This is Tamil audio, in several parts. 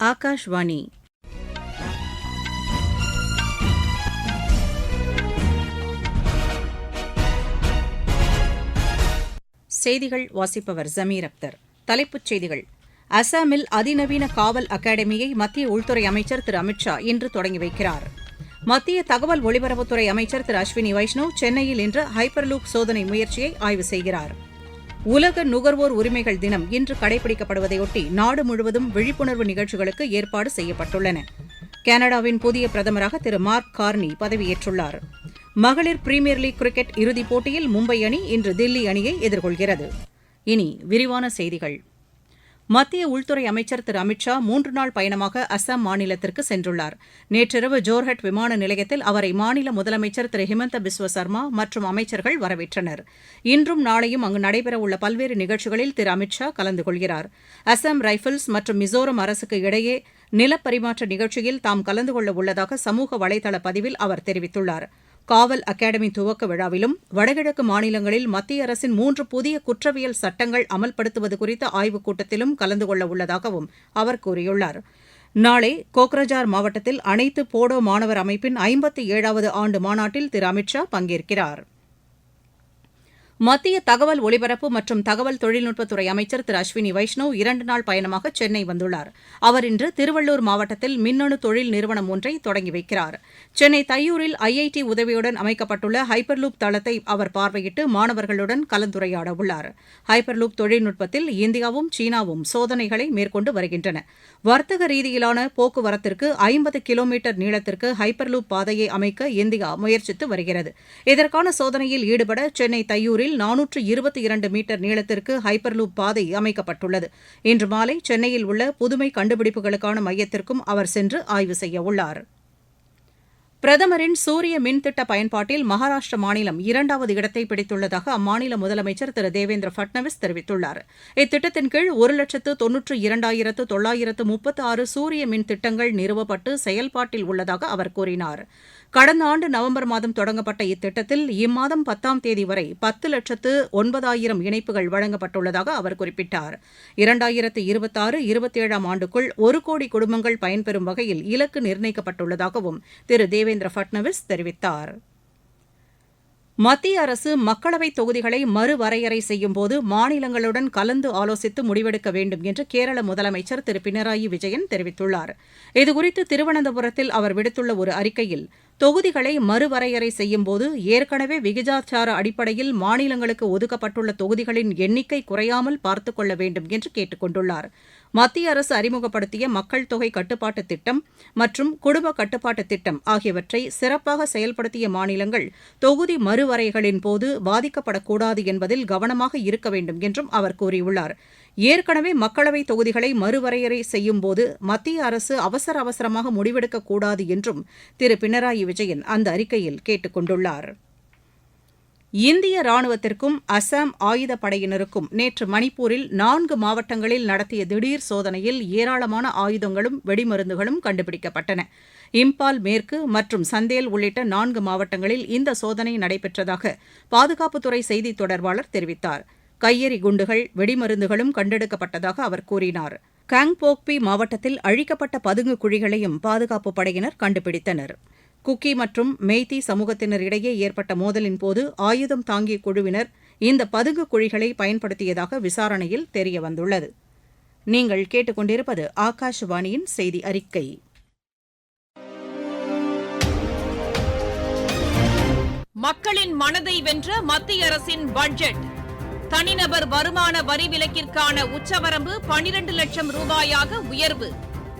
ஆகாஷ்வாணி. செய்திகள் வாசிப்பவர் ஜமீர் அக்தர். தலைப்புச் செய்திகள். அசாமில் அதிநவீன காவல் அகாடமியை மத்திய உள்துறை அமைச்சர் திரு அமித் ஷா இன்று தொடங்கி வைக்கிறார். மத்திய தகவல் ஒலிபரப்புத்துறை அமைச்சர் திரு அஸ்வினி வைஷ்ணவ் சென்னையில் இன்று ஹைப்பர்லூப் சோதனை முயற்சியை ஆய்வு செய்கிறார். உலக நுகர்வோர் உரிமைகள் தினம் இன்று கடைபிடிக்கப்படுவதையொட்டி நாடு முழுவதும் விழிப்புணர்வு நிகழ்ச்சிகளுக்கு ஏற்பாடு செய்யப்பட்டுள்ளன. கனடாவின் புதிய பிரதமராக திரு மார்க் கார்னி பதவியேற்றுள்ளார். மகளிர் பிரீமியர் லீக் கிரிக்கெட் இறுதிப் போட்டியில் மும்பை அணி இன்று தில்லி அணியை எதிர்கொள்கிறது. இனி விரிவான செய்திகள். மத்திய உள்துறை அமைச்சர் திரு அமித் ஷா மூன்று நாள் பயணமாக அசாம் மாநிலத்திற்கு சென்றுள்ளார். நேற்றிரவு ஜோர்ஹட் விமான நிலையத்தில் அவரை மாநில முதலமைச்சர் திரு ஹிமந்த பிஸ்வ சர்மா மற்றும் அமைச்சர்கள் வரவேற்றனர். இன்றும் நாளையும் அங்கு நடைபெறவுள்ள பல்வேறு நிகழ்ச்சிகளில் திரு அமித் ஷா கலந்து கொள்கிறார். அசாம் ரைபிள்ஸ் மற்றும் மிசோரம் அரசுக்கு இடையே நிலப்பரிமாற்ற நிகழ்ச்சியில் தாம் கலந்து கொள்ள உள்ளதாக சமூக வலைதள பதிவில் அவர் தெரிவித்துள்ளார். காவல் அகாடமி துவக்க விழாவிலும் வடகிழக்கு மாநிலங்களில் மத்திய அரசின் மூன்று புதிய குற்றவியல் சட்டங்கள் அமல்படுத்துவது குறித்த ஆய்வுக் கூட்டத்திலும் கலந்து கொள்ள உள்ளதாகவும் அவர் கூறியுள்ளார். நாளை கோக்ரஜார் மாவட்டத்தில் அனைத்து போடோ மாணவர் அமைப்பின் ஐம்பத்தி ஏழாவது ஆண்டு மாநாட்டில் திரு அமித் ஷா பங்கேற்கிறார். மத்திய தகவல் ஒலிபரப்பு மற்றும் தகவல் தொழில்நுட்பத்துறை அமைச்சர் திரு அஸ்வினி வைஷ்ணவ் இரண்டு நாள் பயணமாக சென்னை வந்துள்ளார். அவர் இன்று திருவள்ளூர் மாவட்டத்தில் மின்னணு தொழில் நிறுவனம் ஒன்றை தொடங்கி வைக்கிறார். சென்னை தையூரில் ஐஐடி உதவியுடன் அமைக்கப்பட்டுள்ள ஹைப்பர்லூப் தளத்தை அவர் பார்வையிட்டு மாணவர்களுடன் கலந்துரையாட உள்ளார் ஹைப்பர்லூப் தொழில்நுட்பத்தில் இந்தியாவும் சீனாவும் சோதனைகளை மேற்கொண்டு வருகின்றன. வர்த்தக ரீதியிலான போக்குவரத்திற்கு ஐம்பது கிலோமீட்டர் நீளத்திற்கு ஹைப்பர்லூப் பாதையை அமைக்க இந்தியா முயற்சித்து வருகிறது. இதற்கான சோதனையில் ஈடுபட சென்னை தையூரில் நானூற்று இருபத்தி இரண்டு மீட்டர் நீளத்திற்கு ஹைப்பர்லூப் பாதை அமைக்கப்பட்டுள்ளது. இன்று மாலை சென்னையில் உள்ள புதுமை கண்டுபிடிப்புகளுக்கான மையத்திற்கும் அவர் சென்று ஆய்வு செய்யவுள்ளாா் பிரதமரின் சூரிய மின்திட்ட பயன்பாட்டில் மகாராஷ்டிர மாநிலம் இரண்டாவது இடத்தை பிடித்துள்ளதாக அம்மாநில முதலமைச்சர் திரு. தேவேந்திர பட்னவிஸ் தெரிவித்துள்ளார். இத்திட்டத்தின் கீழ் ஒரு லட்சத்து தொன்னூற்று இரண்டாயிரத்து தொள்ளாயிரத்து முப்பத்து ஆறு சூரிய மின் திட்டங்கள் நிறுவப்பட்டு செயல்பாட்டில் உள்ளதாக அவர் கூறினார். கடந்த ஆண்டு நவம்பர் மாதம் தொடங்கப்பட்ட இத்திட்டத்தில் இம்மாதம் பத்தாம் தேதி வரை பத்து லட்சத்து ஒன்பதாயிரம் இணைப்புகள் வழங்கப்பட்டுள்ளதாக அவர் குறிப்பிட்டார். இரண்டாயிரத்து இருபத்தாறு இருபத்தேழாம் ஆண்டுக்குள் ஒரு கோடி குடும்பங்கள் பயன்பெறும் வகையில் இலக்கு நிர்ணயிக்கப்பட்டுள்ளதாகவும் திரு. தேவேந்திர பட்னவிஸ் தெரிவித்தார். மத்திய அரசு மக்களவைத் தொகுதிகளை மறுவரையறை செய்யும்போது மாநிலங்களுடன் கலந்து ஆலோசித்து முடிவெடுக்க வேண்டும் என்று கேரள முதலமைச்சர் திரு பினராயி விஜயன் தெரிவித்துள்ளார். இதுகுறித்து திருவனந்தபுரத்தில் அவர் விடுத்துள்ள ஒரு அறிக்கையில் தொகுதிகளை மறுவரையறை செய்யும்போது ஏற்கனவே விகிதாச்சார அடிப்படையில் மாநிலங்களுக்கு ஒதுக்கப்பட்டுள்ள தொகுதிகளின் எண்ணிக்கை குறையாமல் பார்த்துக் கொள்ள வேண்டும் என்று கேட்டுக் கொண்டுள்ளாா் மத்திய அரசு அறிமுகப்படுத்திய மக்கள் தொகை கட்டுப்பாட்டுத் திட்டம் மற்றும் குடும்ப கட்டுப்பாட்டு திட்டம் ஆகியவற்றை சிறப்பாக செயல்படுத்திய மாநிலங்கள் தொகுதி மறுவரைகளின் போது பாதிக்கப்படக்கூடாது என்பதில் கவனமாக இருக்க வேண்டும் என்றும் அவர் கூறியுள்ளார். ஏற்கனவே மக்களவை தொகுதிகளை மறுவரையறை செய்யும்போது மத்திய அரசு அவசர அவசரமாக முடிவெடுக்கக்கூடாது என்றும் திரு பினராயி விஜயன் அந்த அறிக்கையில் கேட்டுக் கொண்டுள்ளாா் இந்திய ராணுவத்திற்கும் அசாம் ஆயுதப்படையினருக்கும் நேற்று மணிப்பூரில் நான்கு மாவட்டங்களில் நடத்திய திடீர் சோதனையில் ஏராளமான ஆயுதங்களும் வெடிமருந்துகளும் கண்டுபிடிக்கப்பட்டன. இம்பால் மேற்கு மற்றும் சந்தேல் உள்ளிட்ட நான்கு மாவட்டங்களில் இந்த சோதனை நடைபெற்றதாக பாதுகாப்புத்துறை செய்தித் தொடர்பாளர் தெரிவித்தார். கையெறி குண்டுகள் வெடிமருந்துகளும் கண்டெடுக்கப்பட்டதாக அவர் கூறினார். காங்போக்பி மாவட்டத்தில் அழிக்கப்பட்ட பதுங்கு குழிகளையும் பாதுகாப்புப் படையினர் கண்டுபிடித்தனர். குக்கி மற்றும் மெய்தி சமூகத்தினர் இடையே ஏற்பட்ட மோதலின்போது ஆயுதம் தாங்கிய குழுவினர் இந்த பதுங்கு குழிகளை பயன்படுத்தியதாக விசாரணையில் தெரியவந்துள்ளது. நீங்கள் கேட்டுக்கொண்டிருப்பது ஆகாஷவாணியின் செய்தி அறிக்கை. மக்களின் மனதை வென்ற மத்திய அரசின் பட்ஜெட். தனிநபர் வருமான வரி விலக்கிற்கான உச்சவரம்பு பனிரண்டு லட்சம் ரூபாயாக உயர்வு.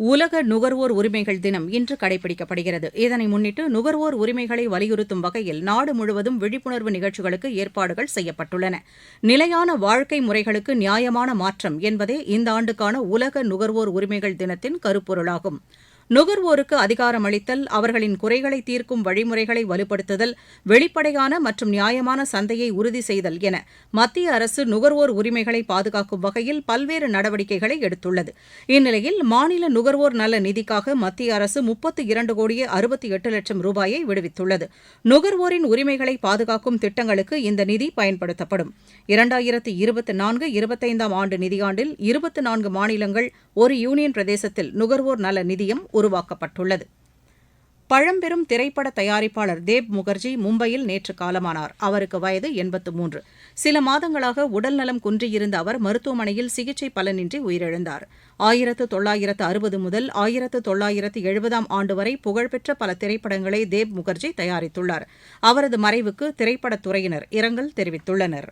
உலக நுகர்வோர் உரிமைகள் தினம் இன்று கடைபிடிக்கப்படுகிறது. இதனை முன்னிட்டு நுகர்வோர் உரிமைகளை வலியுறுத்தும் வகையில் நாடு முழுவதும் விழிப்புணர்வு நிகழ்ச்சிகளுக்கு ஏற்பாடுகள் செய்யப்பட்டுள்ளன. நிலையான வாழ்க்கை முறைகளுக்கு நியாயமான மாற்றம் என்பதே இந்த ஆண்டுக்கான உலக நுகர்வோர் உரிமைகள் தினத்தின் கருப்பொருளாகும். நுகர்வோருக்கு அதிகாரம் அளித்தல் அவர்களின் குறைகளை தீர்க்கும் வழிமுறைகளை வலுப்படுத்துதல் வெளிப்படையான மற்றும் நியாயமான சந்தையை உறுதி செய்தல் என மத்திய அரசு நுகர்வோர் உரிமைகளை பாதுகாக்கும் வகையில் பல்வேறு நடவடிக்கைகளை எடுத்துள்ளது. இந்நிலையில் மாநில நுகர்வோர் நல நிதிக்காக மத்திய அரசு முப்பத்து இரண்டு கோடியே அறுபத்தி எட்டு லட்சம் ரூபாயை விடுவித்துள்ளது. நுகர்வோரின் உரிமைகளை பாதுகாக்கும் திட்டங்களுக்கு இந்த நிதி பயன்படுத்தப்படும். இரண்டாயிரத்து இருபத்தி நான்கு இருபத்தைந்தாம் ஆண்டு நிதியாண்டில் இருபத்து நான்கு மாநிலங்கள் ஒரு யூனியன் பிரதேசத்தில் நுகர்வோர் நல நிதியம் உருவாக்கப்பட்டுள்ளது. பழம்பெரும் திரைப்பட தயாரிப்பாளர் தேப் முகர்ஜி மும்பையில் நேற்று காலமானார். அவருக்கு வயது எண்பத்து மூன்று. சில மாதங்களாக உடல்நலம் குன்றியிருந்த அவர் மருத்துவமனையில் சிகிச்சை பலனின்றி உயிரிழந்தார். ஆயிரத்து தொள்ளாயிரத்து அறுபது முதல் ஆயிரத்து தொள்ளாயிரத்து எழுபதாம் ஆண்டு வரை புகழ்பெற்ற பல திரைப்படங்களை தேப் முகர்ஜி தயாரித்துள்ளார். அவரது மறைவுக்கு திரைப்படத் துறையினர் இரங்கல் தெரிவித்துள்ளனர்.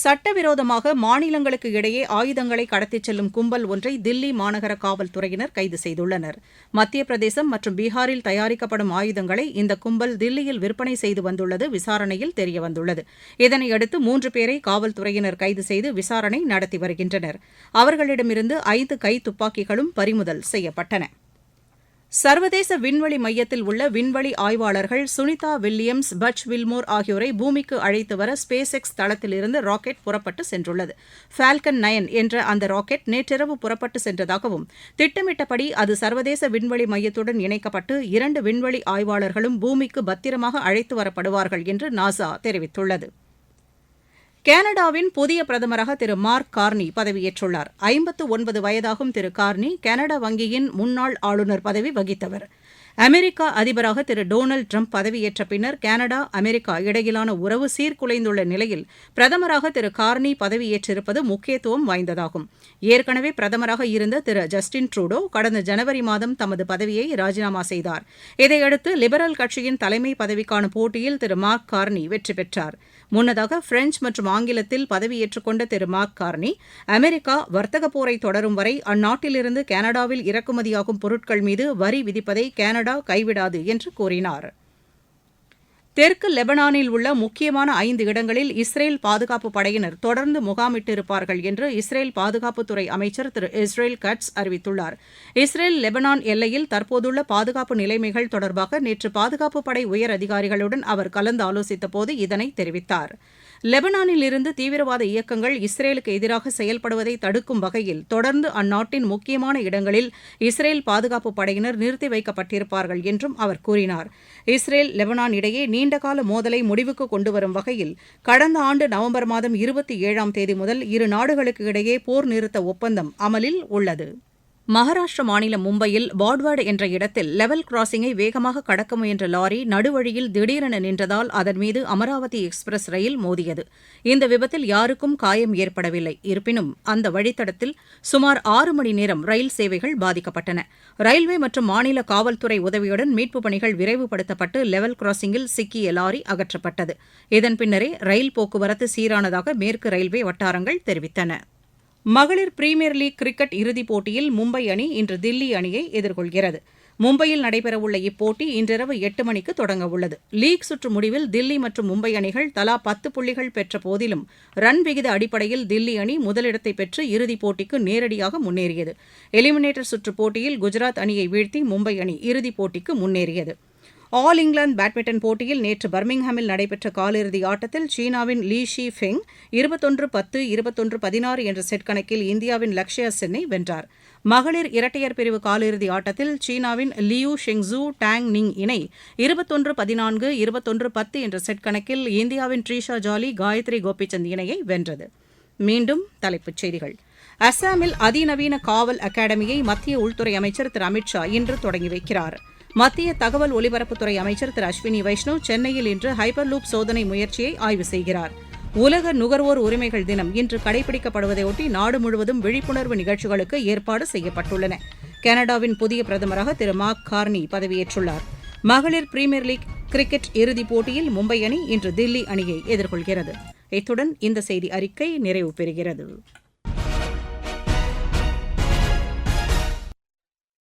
சட்டவிரோதமாக மாநிலங்களுக்கு இடையே ஆயுதங்களை கடத்திச் செல்லும் கும்பல் ஒன்றை தில்லி மாநகர காவல்துறையினர் கைது செய்துள்ளனர். மத்திய பிரதேசம் மற்றும் பீகாரில் தயாரிக்கப்படும் ஆயுதங்களை இந்த கும்பல் தில்லியில் விற்பனை செய்து வந்துள்ளது விசாரணையில் தெரியவந்துள்ளது. இதனையடுத்து மூன்று பேரை காவல்துறையினர் கைது செய்து விசாரணை நடத்தி வருகின்றனர். அவர்களிடமிருந்து ஐந்து கை துப்பாக்கிகளும் பறிமுதல் செய்யப்பட்டன. சர்வதேச விண்வெளி மையத்தில் உள்ள விண்வெளி ஆய்வாளர்கள் சுனிதா வில்லியம்ஸ் பட்ச் வில்மோர் ஆகியோரை பூமிக்கு அழைத்து வர ஸ்பேஸ் எக்ஸ் தளத்திலிருந்து ராக்கெட் புறப்பட்டு சென்றுள்ளது. ஃபால்கன் நயன் என்ற அந்த ராக்கெட் நேற்றிரவு புறப்பட்டு சென்றதாகவும் திட்டமிட்டபடி அது சர்வதேச விண்வெளி மையத்துடன் இணைக்கப்பட்டு இரண்டு விண்வெளி ஆய்வாளர்களும் பூமிக்கு பத்திரமாக அழைத்து வரப்படுவார்கள் என்று நாசா தெரிவித்துள்ளது. கனடாவின் புதிய பிரதமராக திரு மார்க் கார்னி பதவியேற்றுள்ளார். ஐம்பத்து ஒன்பது வயதாகும் திரு கார்னி கனடா வங்கியின் முன்னாள் ஆளுநர் பதவி வகித்தவர். அமெரிக்கா அதிபராக திரு டொனால்டு ட்ரம்ப் பதவியேற்ற பின்னர் கனடா அமெரிக்கா இடையிலான உறவு சீர்குலைந்துள்ள நிலையில் பிரதமராக திரு கார்னி பதவியேற்றிருப்பது முக்கியத்துவம் வாய்ந்ததாகும். ஏற்கனவே பிரதமராக இருந்த திரு ஜஸ்டின் ட்ரூடோ கடந்த ஜனவரி மாதம் தமது பதவியை ராஜினாமா செய்தார். இதையடுத்து லிபரல் கட்சியின் தலைமை பதவிக்கான போட்டியில் திரு மார்க் கார்னி வெற்றி பெற்றார். முன்னதாக பிரெஞ்சு மற்றும் ஆங்கிலத்தில் பதவியேற்றுக் கொண்ட திரு மார்க் கார்னி அமெரிக்கா வர்த்தக போரை தொடரும் வரை அந்நாட்டிலிருந்து கனடாவில் இறக்குமதியாகும் பொருட்கள் மீது வரி விதிப்பதை கனடா கைவிடாது என்று கூறினார். தெற்கு லெபனானில் உள்ள முக்கியமான ஐந்து இடங்களில் இஸ்ரேல் பாதுகாப்பு படையினர் தொடர்ந்து முகாமிட்டிருப்பார்கள் என்று இஸ்ரேல் பாதுகாப்புத்துறை அமைச்சர் திரு இஸ்ரேல் கட்ஸ் அறிவித்துள்ளார். இஸ்ரேல் லெபனான் எல்லையில் தற்போதுள்ள பாதுகாப்பு நிலைமைகள் தொடர்பாக நேற்று பாதுகாப்பு படை உயர் அதிகாரிகளுடன் அவர் கலந்து ஆலோசித்தபோது இதனை தெரிவித்தார். லெபனானில் இருந்து தீவிரவாத இயக்கங்கள் இஸ்ரேலுக்கு எதிராக செயல்படுவதை தடுக்கும் வகையில் தொடர்ந்து அந்நாட்டின் முக்கியமான இடங்களில் இஸ்ரேல் பாதுகாப்பு படையினர் நிறுத்தி வைக்கப்பட்டிருப்பார்கள் என்றும் அவர் கூறினார். இஸ்ரேல் லெபனான் இடையே நீண்டகால மோதலை முடிவுக்கு கொண்டுவரும் வகையில் கடந்த ஆண்டு நவம்பர் மாதம் இருபத்தி ஏழாம் தேதி முதல் இரு நாடுகளுக்கு இடையே போர் நிறுத்த ஒப்பந்தம் அமலில் உள்ளது. மகாராஷ்டிர மாநிலம் மும்பையில் வாட்வாடு என்ற இடத்தில் லெவல் கிராசிங்கை வேகமாக கடக்க முயன்ற லாரி நடுவழியில் திடீரென நின்றதால் அதன் மீது அமராவதி எக்ஸ்பிரஸ் ரயில் மோதியது. இந்த விபத்தில் யாருக்கும் காயம் ஏற்படவில்லை. இருப்பினும் அந்த வழித்தடத்தில் சுமார் ஆறு மணி நேரம் ரயில் சேவைகள் பாதிக்கப்பட்டன. ரயில்வே மற்றும் மாநில காவல்துறை உதவியுடன் மீட்புப் பணிகள் விரைவுபடுத்தப்பட்டு லெவல் கிராசிங்கில் சிக்கிய லாரி அகற்றப்பட்டது. இதன் பின்னரே ரயில் போக்குவரத்து சீரானதாக மேற்கு ரயில்வே வட்டாரங்கள் தெரிவித்தன. மகளிர் பிரீமியர் லீக் கிரிக்கெட் இறுதிப் போட்டியில் மும்பை அணி இன்று தில்லி அணியை எதிர்கொள்கிறது. மும்பையில் நடைபெறவுள்ள இப்போட்டி இன்றிரவு எட்டு மணிக்கு தொடங்கவுள்ளது. லீக் சுற்று முடிவில் தில்லி மற்றும் மும்பை அணிகள் தலா பத்து புள்ளிகள் பெற்ற போதிலும் ரன் விகித அடிப்படையில் தில்லி அணி முதலிடத்தை பெற்று இறுதிப் போட்டிக்கு நேரடியாக முன்னேறியது. எலிமினேட்டர் சுற்றுப் போட்டியில் குஜராத் அணியை வீழ்த்தி மும்பை அணி இறுதிப் போட்டிக்கு முன்னேறியது. ஆல் இங்கிலாந்து பேட்மிண்டன் போட்டியில் நேற்று பர்மிங்ஹாமில் நடைபெற்ற காலிறுதி ஆட்டத்தில் சீனாவின் லீ ஷி ஃபெங் இருபத்தொன்று பத்து இருபத்தொன்று பதினாறு என்ற செட் கணக்கில் இந்தியாவின் லக்ஷயா சென்னை வென்றார். மகளிர் இரட்டையர் பிரிவு காலிறுதி ஆட்டத்தில் சீனாவின் லியூ ஷெங்ஸு டாங் நிங் இணை இருபத்தொன்று பதினான்கு இருபத்தொன்று பத்து என்ற செட் கணக்கில் இந்தியாவின் ட்ரீஷா ஜாலி காயத்ரி கோபிச்சந்த் இணையை வென்றது. மீண்டும் தலைப்புச் செய்திகள். அஸ்ஸாமில் அதிநவீன காவல் அகாடமியை மத்திய உள்துறை அமைச்சர் திரு அமித் ஷா இன்று தொடங்கி வைக்கிறார். மத்திய தகவல் ஒலிபரப்புத்துறை அமைச்சர் திரு அஸ்வினி வைஷ்ணவ் சென்னையில் இன்று ஹைப்பர்லூப் சோதனை முயற்சியை ஆய்வு செய்கிறார். உலக நுகர்வோர் உரிமைகள் தினம் இன்று கடைபிடிக்கப்படுவதையொட்டி நாடு முழுவதும் விழிப்புணர்வு நிகழ்ச்சிகளுக்கு ஏற்பாடு செய்யப்பட்டுள்ளன. கனடாவின் புதிய பிரதமராக திரு மார்க் கார்னி பதவியேற்றுள்ளார். மகளிர் பிரீமியர் லீக் கிரிக்கெட் இறுதிப் போட்டியில் மும்பை அணி இன்று தில்லி அணியை எதிர்கொள்கிறது. இத்துடன் இந்த செய்தி அறிக்கை நிறைவு பெறுகிறது.